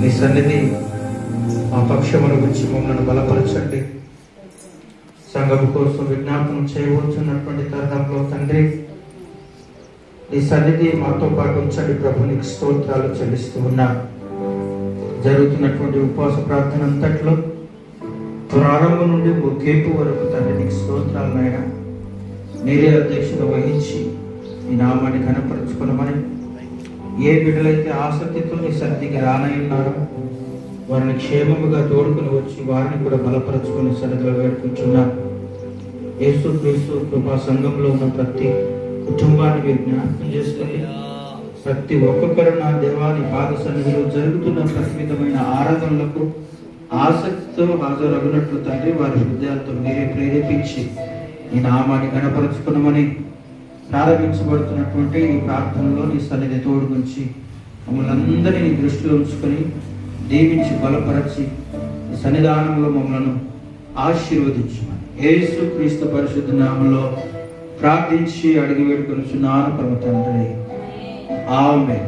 మీ సన్నిధి మా పక్షమును గురించి మమ్మల్ని బలపరచండి. సంఘం కోసం విజ్ఞాపనం చేయవచ్చున్నటువంటి తరుణంలో తండ్రి నీ సన్నిధి మాతో పాటు ఉంచండి ప్రభు. నీకు స్తోత్రాలు చెల్లిస్తూ ఉన్నా. జరుగుతున్నటువంటి ఉపవాస ప్రార్థన అంతట్లో ప్రారంభం నుండి ముగింపు వరకు తండ్రి నీకు స్తోత్రాలు నాయన. మీరే అధ్యక్షత వహించి ఈ నామాన్ని కనపరుచుకున్నామని ఏ బిడ్డలైతే ఆసక్తితో నీ సన్నిధికి రానై ఉన్నారో వారిని క్షేమముగా తోడుకుని వచ్చి వారిని కూడా బలపరచుకుని సన్నిధిలో వేడుకుంటున్నా యేసు క్రీస్తు కృపా సంఘంలో ఉన్న ప్రతి కుటుంబాన్ని మీరు జ్ఞాపకం చేసుకుని ప్రతి ఒక్కొక్కరు నా దేవాని పాద సన్నిధిలో జరుగుతున్న ప్రతి ఆరాధనలకు ఆసక్తితో హాజరగినట్లు తండ్రి వారి హృదయాలతో మీరే ప్రేరేపించి ఈ నామాన్ని గణపరచుకున్నామని ప్రారంభించబడుతున్నటువంటి ఈ ప్రార్థనలో నీ సన్నిధి తోడుగుంచి మమ్మల్ని అందరినీ నీ దృష్టిలో ఉంచుకొని దీవించి బలపరచి ఈ సన్నిధానంలో మమ్మల్ని ఆశీర్వదించమని. యేసు క్రీస్తు పరిశుద్ధ నామంలో ప్రార్థించి అడిగి వేడుకొని చున్నాను పరమ తండ్రి. ఆమె